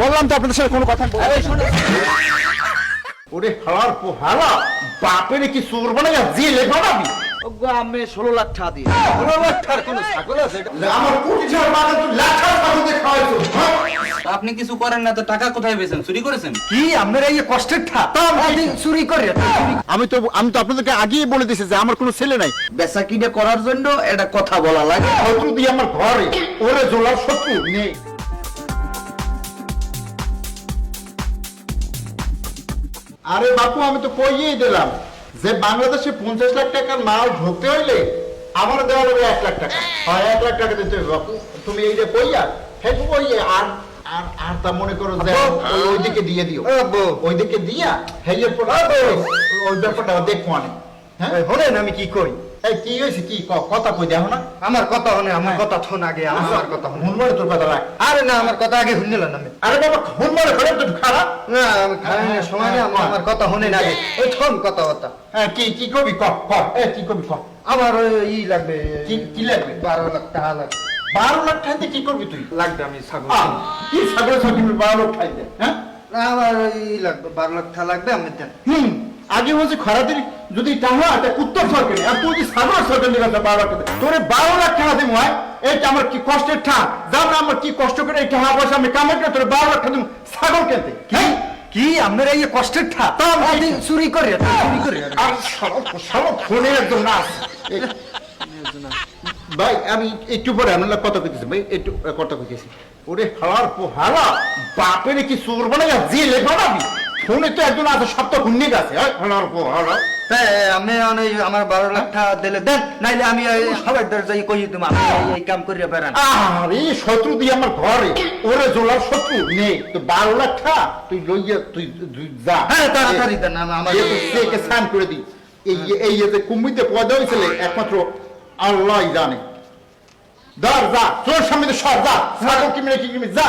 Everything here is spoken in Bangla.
বললাম তো আপনাদের সাথে কোনো কথা ওরে হালার পো হালা বাপের কি চোর বানাইয়া জেলে বানাবি ওগো আমি ষোলো লাখ টাকা দিয়ে। ষোলো লাখ টাকার কোনো ছাগল আছে? এটা? আমার কোটি টাকার মাথা তুই লাখা সাথে খাওয়াইছো। হ্যাঁ? আপনি কিছু করেন না তো টাকা কোথায় পেয়েছেন? চুরি করেছেন? কি আপনারা এই কষ্টের ঠা চুরি করে। আমি তো আমি তো আপনাদেরকে আগেই বলে দিয়েছি যে আমার কোনো ছেলে নাই। বেচা কিনে করার জন্য এটা কথা বলা লাগে। শত্রু দিয়ে আমার ঘরে। ওরে জোলার শত্রু নেই। আরে বাপু আমি তো কইয়েই দিলাম যে বাংলাদেশে পঞ্চাশ লাখ টাকার মাল ঢুকতে হইলে আমার দেওয়া লাগবে এক লাখ টাকা। হয় এক লাখ টাকা দিতে হবে বাপু। তুমি এই যে কইয়া হেতু কইয়ে আর আর আর তা মনে করো যে ওইদিকে দিয়ে দিও। ওইদিকে দিয়া হেয়ের পর ওই ব্যাপারটা দেখো অনেক। হ্যাঁ? হলেন আমি কি কই? এই কি হয়েছে কি? কথা কই দেখো না। আমার কথা হনে আমার কথা থন আগে আমার কথা হনে। হুনমারে তোর কথা রাখ। আরে না আমার কথা আগে শুনলেন আমি। আরে বাবা হুনমারে ঘরে তো খারাপ না আমি খাই না সময় নেই, আমার আমার কথা হনে না ওই থন কথা কথা হ্যাঁ কি কি কবি? ক ক। এ কি কবি? ক। আমার ই লাগবে। কি কি লাগবে? বারো লাখ টাকা লাগবে। বারো লাখ টাকা কি করবি তুই? লাগবে আমি ছাগল। কি ছাগলের ছাগল বারো লাখ খাইতে হ্যাঁ? আমার ই লাগবে বারো লাখ টাকা লাগবে আমি দেন। হুম আগে বলছে খরাদের যদি টাকা এটা উত্তর সরকারি আর তুই বারো লাখ তোরে বারো লাখ টাকা দিব হয় এইটা আমার কি কষ্টের ঠা? যাও না আমার কি কষ্ট করে এই টাকা পয়সা আমি কামাই করে তোরে বারো লাখ টাকা দিব ছাগল কিনতে? কি? কি? আপনারা এই কষ্টের ঠা? আপনি চুরি করে চুরি করে আর সরব সরব ফোনে একদম এ- ভাই আমি একটু পরে আমরা কথা কইতেছি ভাই একটু কথা কইতেছি। ওরে হালার পো হালা বাপের কি চোর বানাইয়া জেলে বানাবি ফোনে তো একজন আছে তাই আমি আমার বারো লাখ টাকা দিলে দেন নাইলে আমি দরজাই কই আমি এই- কাম করিয়া বেড়ান। আরে শত্রু দিয়ে আমার ঘরে ওরে জোলার শত্রু নেই তো বারো লাখ খা তুই লইয়া তুই যা। হ্যাঁ তাড়াতাড়ি দেন আমার একে স্নান করে দিই। এই এই যে কুম্বিতে পয়দা হয়েছিল একমাত্র আল্লাহ জানে। ধর যা তোর সামনে সর যা। ছাগল কিনে কি কিনে যা।